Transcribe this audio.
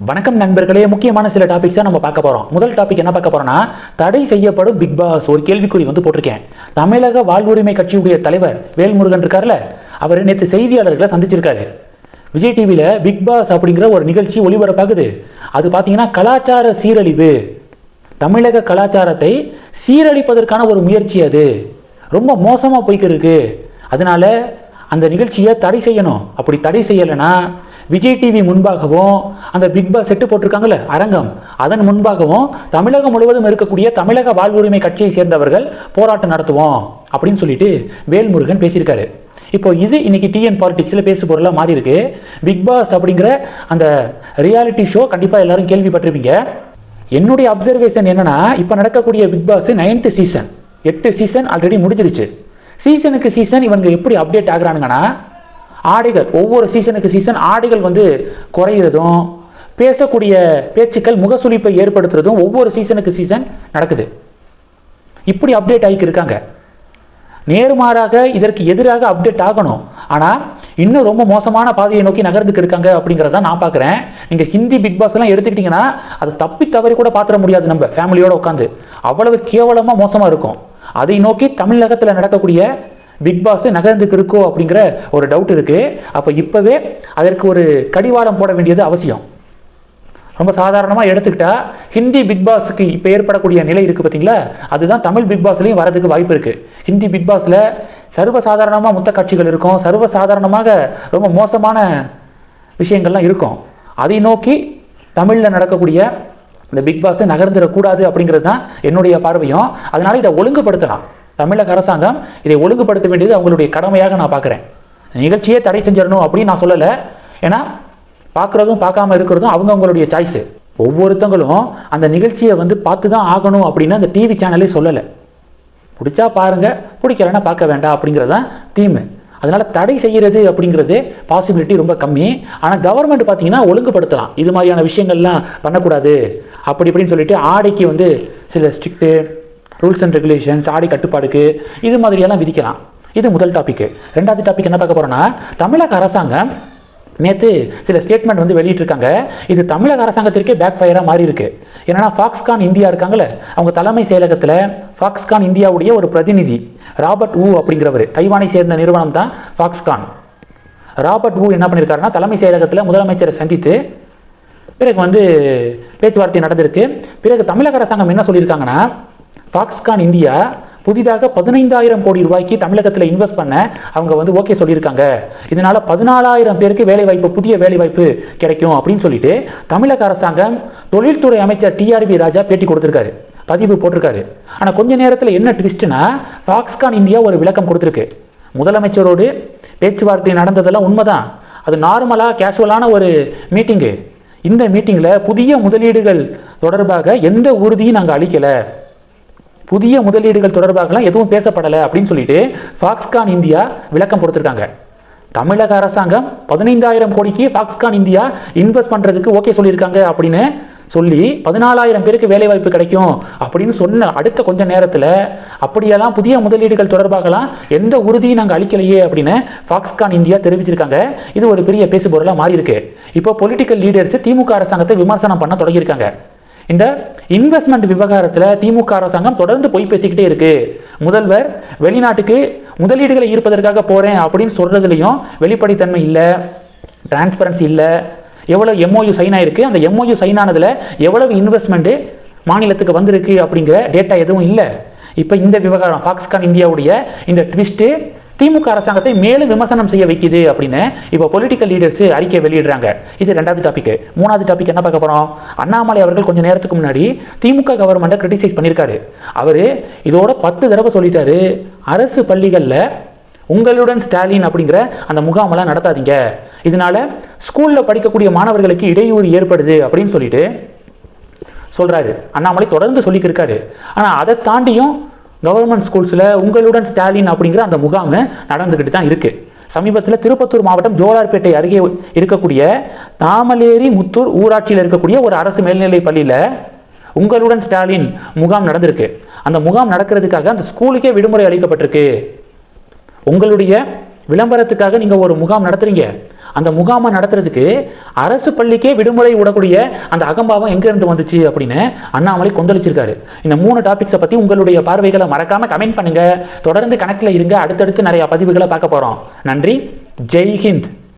வணக்கம் நண்பர்களே முக்கியமான சில டாபிக்ஸாக நம்ம பார்க்க போகிறோம் முதல் டாபிக் என்ன பார்க்க போகிறோம்னா தடை செய்யப்படும் பிக் பாஸ் ஒரு கேள்விக்குறி வந்து போட்டிருக்கேன். தமிழக வாழ்வுரிமை கட்சியுடைய தலைவர் வேல்முருகன் இருக்கார்ல அவர் நேற்று செய்தியாளர்களை சந்திச்சிருக்காரு. விஜய் டிவியில் பிக் பாஸ் அப்படிங்கிற ஒரு நிகழ்ச்சி ஒளிபரப்பாகுது. அது பார்த்தீங்கன்னா கலாச்சார சீரழிவு. தமிழக கலாச்சாரத்தை சீரழிப்பதற்கான ஒரு முயற்சி அது. ரொம்ப மோசமாக போய்க்கு இருக்குது அதனால அந்த நிகழ்ச்சியை தடை செய்யணும். அப்படி தடை செய்யலைன்னா விஜய் டிவி முன்பாகவும் அந்த பிக் பாஸ் செட்டு போட்டிருக்காங்கல்ல அரங்கம். அதன் முன்பாகவும் தமிழகம் முழுவதும் இருக்கக்கூடிய தமிழக வாழ்வுரிமை கட்சியை சேர்ந்தவர்கள் போராட்டம் நடத்துவோம் அப்படின்னு சொல்லிட்டு வேல்முருகன் பேசியிருக்காரு. இப்போ இது இன்னைக்கு டிஎன் பாலிடிக்ஸில் பேசு பொருளாக மாறி இருக்கு. பிக் பாஸ் அப்படிங்கிற அந்த ரியாலிட்டி ஷோ கண்டிப்பாக எல்லாரும் கேள்விப்பட்டிருப்பீங்க. என்னுடைய அப்சர்வேஷன் என்னன்னா இப்போ நடக்கக்கூடிய பிக் பாஸ் நைன்த் சீசன் எட்டு சீசன் ஆல்ரெடி முடிஞ்சிருச்சு. சீசனுக்கு சீசன் இவங்க எப்படி அப்டேட் ஆகுறானுங்கன்னா ஆடைகள். ஒவ்வொரு சீசனுக்கு சீசன் ஆடைகள் வந்து குறையிறதும் பேசக்கூடிய பேச்சுக்கள் முகசுளிப்பை ஏற்படுத்துறதும் ஒவ்வொரு சீசனுக்கு சீசன் நடக்குது. இப்படி அப்டேட் ஆகிக்கு இருக்காங்க நேர்மாறாக இதற்கு எதிராக அப்டேட் ஆகணும். ஆனால் இன்னும் ரொம்ப மோசமான பாதையை நோக்கி நகர்ந்துக்கு இருக்காங்க அப்படிங்கிறத நான் பார்க்குறேன் நீங்கள் ஹிந்தி பிக் பாஸ் எல்லாம் எடுத்துக்கிட்டிங்கன்னா அது தப்பி தவறி கூட பார்த்துட முடியாது நம்ம ஃபேமிலியோடு உட்காந்து அவ்வளவு கேவலமாக மோசமாக இருக்கும். அதை நோக்கி தமிழகத்தில் நடக்கக்கூடிய பிக் பாஸ் நகர்ந்துக்கு இருக்கோ அப்படிங்கிற ஒரு டவுட் இருக்கு. அப்போ இப்போவே அதற்கு ஒரு கடிவாளம் போட வேண்டியது அவசியம். ரொம்ப சாதாரணமாக எடுத்துக்கிட்டா ஹிந்தி பிக் பாஸுக்கு இப்போ ஏற்படக்கூடிய நிலை இருக்குது பார்த்தீங்களா அதுதான் தமிழ் பிக் பாஸ்லேயும் வரதுக்கு வாய்ப்பு இருக்குது ஹிந்தி பிக் பாஸில் சர்வசாதாரணமாக முத்த காட்சிகள் இருக்கும். சர்வசாதாரணமாக ரொம்ப மோசமான விஷயங்கள்லாம் இருக்கும். அதை நோக்கி தமிழில் நடக்கக்கூடிய இந்த பிக் பாஸ் நகர்ந்துடக்கூடாது அப்படிங்கிறது தான் என்னுடைய பார்வையும். அதனால் இதை ஒழுங்குபடுத்தலாம். தமிழக அரசாங்கம் இதை ஒழுங்குபடுத்த வேண்டியது அவங்களுடைய கடமையாக நான் பார்க்குறேன். நிகழ்ச்சியே தடை செஞ்சிடணும் அப்படின்னு நான் சொல்லலை. ஏன்னா பார்க்குறதும் பார்க்காம இருக்கிறதும் அவங்கவுங்களுடைய சாய்ஸு ஒவ்வொருத்தங்களும் அந்த நிகழ்ச்சியை வந்து பார்த்து தான் ஆகணும் அப்படின்னு அந்த டிவி சேனலே சொல்லலை. பிடிச்சா பாருங்கள் பிடிக்கலன்னா பார்க்க வேண்டாம் அப்படிங்கிறது தான் தீம் அதனால் தடை செய்கிறது அப்படிங்கிறது பாசிபிலிட்டி ரொம்ப கம்மி. ஆனால் கவர்மெண்ட் பார்த்தீங்கன்னா ஒழுங்குபடுத்தலாம். இது மாதிரியான விஷயங்கள்லாம் பண்ணக்கூடாது. அப்படி இப்படின்னு சொல்லிட்டு ஆடைக்கு வந்து சில ஸ்ட்ரிக்ட்டு ரூல்ஸ் அண்ட் ரெகுலேஷன்ஸ் ஆடை கட்டுப்பாடுக்கு இது மாதிரியெல்லாம் விதிக்கலாம். இது முதல் டாபிக் ரெண்டாவது டாபிக் என்ன பார்க்க போகிறோன்னா தமிழக அரசாங்கம் நேற்று சில ஸ்டேட்மெண்ட் வந்து வெளியிட்டிருக்காங்க. இது தமிழக அரசாங்கத்திற்கே பேக் ஃபயராக மாறி இருக்கு என்னன்னா ஃபாக்ஸ்கான் இந்தியா இருக்காங்களே அவங்க தலைமை செயலகத்தில் ஃபாக்ஸ்கான் இந்தியாவுடைய ஒரு பிரதிநிதி ராபர்ட் ஊ அப்படிங்கிறவர் தைவானை சேர்ந்த நிறுவனம் தான் ஃபாக்ஸ்கான் ராபர்ட் ஊ என்ன பண்ணியிருக்காருன்னா தலைமை செயலகத்தில் முதலமைச்சரை சந்தித்து பிறகு வந்து பேச்சுவார்த்தை நடந்திருக்கு. பிறகு தமிழக அரசாங்கம் என்ன சொல்லியிருக்காங்கன்னா ஃபாக்ஸ்கான் இந்தியா புதிதாக பதினைந்தாயிரம் கோடி ரூபாய்க்கு தமிழகத்தில் இன்வெஸ்ட் பண்ண அவங்க வந்து ஓகே சொல்லியிருக்காங்க. இதனால பதினாலாயிரம் பேருக்கு வேலைவாய்ப்பு புதிய வேலைவாய்ப்பு கிடைக்கும் அப்படின்னு சொல்லிட்டு தமிழக அரசாங்கம் தொழில்துறை அமைச்சர் டிஆர்பி ராஜா பேட்டி கொடுத்துருக்காரு. பதிவு போட்டிருக்காரு. ஆனால் கொஞ்ச நேரத்தில் என்ன ட்விஸ்ட்னா ஃபாக்ஸ்கான் இந்தியா ஒரு விளக்கம் கொடுத்துருக்கு. முதலமைச்சரோடு பேச்சுவார்த்தை நடந்ததெல்லாம் உண்மைதான். அது நார்மலாக கேஷுவலான ஒரு மீட்டிங்கு இந்த மீட்டிங்கில் புதிய முதலீடுகள் தொடர்பாக எந்த உறுதியும் நாங்கள் அளிக்கலை. புதிய முதலீடுகள் தொடர்பாகலாம் எதுவும் பேசப்படலை அப்படின்னு சொல்லிட்டு ஃபாக்ஸ்கான் இந்தியா விளக்கம் கொடுத்துருக்காங்க. தமிழக அரசாங்கம் பதினைந்தாயிரம் கோடிக்கு ஃபாக்ஸ்கான் இந்தியா இன்வெஸ்ட் பண்ணுறதுக்கு ஓகே சொல்லியிருக்காங்க அப்படின்னு சொல்லி பதினாலாயிரம் பேருக்கு வேலைவாய்ப்பு கிடைக்கும் அப்படின்னு சொன்ன அடுத்த கொஞ்ச நேரத்தில் அப்படியெல்லாம் புதிய முதலீடுகள் தொடர்பாகலாம் எந்த உறுதியும் நாங்கள் அளிக்கலையே அப்படின்னு ஃபாக்ஸ்கான் இந்தியா தெரிவிச்சிருக்காங்க. இது ஒரு பெரிய பேசுபொருளாக மாறி இருக்கு இப்போ பொலிட்டிக்கல் லீடர்ஸ் திமுக அரசாங்கத்தை விமர்சனம் பண்ண தொடங்கியிருக்காங்க. இந்த இன்வெஸ்ட்மெண்ட் விவகாரத்தில் திமுக அரசாங்கம் தொடர்ந்து பொய் பேசிக்கிட்டே இருக்கு. முதல்வர் வெளிநாட்டுக்கு முதலீடுகளை ஈர்ப்பதற்காக போறேன் அப்படின்னு சொல்றதுலையும் வெளிப்படைத்தன்மை இல்லை டிரான்ஸ்பரன்சி இல்லை. எவ்வளவு எம்ஓயு சைன் ஆயிருக்கு அந்த எம்ஓயு சைன் ஆனதுல எவ்வளவு இன்வெஸ்ட்மெண்ட் மாநிலத்துக்கு வந்திருக்கு அப்படிங்கிற டேட்டா எதுவும் இல்லை. இப்போ இந்த விவகாரம் பாகிஸ்தான் இந்தியாவுடைய இந்த ட்விஸ்ட்டு திமுக அரசாங்கத்தை மேலும் விமர்சனம் செய்ய வைக்குது அப்படின்னு இப்போ பொலிட்டிக்கல் லீடர்ஸ் அறிக்கை வெளியிடுறாங்க. இது ரெண்டாவது டாபிக் மூணாவது டாபிக் என்ன பார்க்க போகிறோம் அண்ணாமலை அவர்கள் கொஞ்சம் நேரத்துக்கு முன்னாடி திமுக கவர்மெண்ட்டை கிரிட்டிசைஸ் பண்ணியிருக்காரு. அவர் இதோட பத்து தடவை சொல்லிட்டாரு. அரசு பள்ளிகளில் உங்களுடன் ஸ்டாலின் அப்படிங்கிற அந்த முகாமெல்லாம் நடத்தாதீங்க. இதனால ஸ்கூலில் படிக்கக்கூடிய மாணவர்களுக்கு இடையூறு ஏற்படுது அப்படின்னு சொல்லிட்டு சொல்கிறாரு அண்ணாமலை தொடர்ந்து சொல்லிக்கிருக்காரு ஆனால் அதை தாண்டியும் கவர்மெண்ட் ஸ்கூல்ஸில் உங்களுடன் ஸ்டாலின் அப்படிங்கிற அந்த முகாம் நடந்துக்கிட்டு தான் இருக்குது சமீபத்தில் திருப்பத்தூர் மாவட்டம் ஜோலார்பேட்டை அருகே இருக்கக்கூடிய தாமலேரி முத்தூர் ஊராட்சியில் இருக்கக்கூடிய ஒரு அரசு மேல்நிலைப் பள்ளியில் உங்களுடன் ஸ்டாலின் முகாம் நடந்திருக்கு. அந்த முகாம் நடக்கிறதுக்காக அந்த ஸ்கூலுக்கே விடுமுறை அளிக்கப்பட்டிருக்கு. உங்களுடைய விளம்பரத்துக்காக நீங்கள் ஒரு முகாம் நடத்துறீங்க. அந்த முகாமை நடத்துறதுக்கு அரசு பள்ளிக்கே விடுமுறை விடக்கூடிய அந்த அகம்பாவம் எங்கேருந்து வந்துச்சு அப்படின்னு அண்ணாமலை கொந்தளிச்சிருக்காரு. இந்த மூணு டாபிக்ஸை பற்றி உங்களுடைய பார்வைகளை மறக்காம கமெண்ட் பண்ணுங்க. தொடர்ந்து கணக்கில் இருங்க. அடுத்தடுத்து நிறைய பதிவுகளை பார்க்க போகிறோம் நன்றி. ஜெய் ஹிந்த்.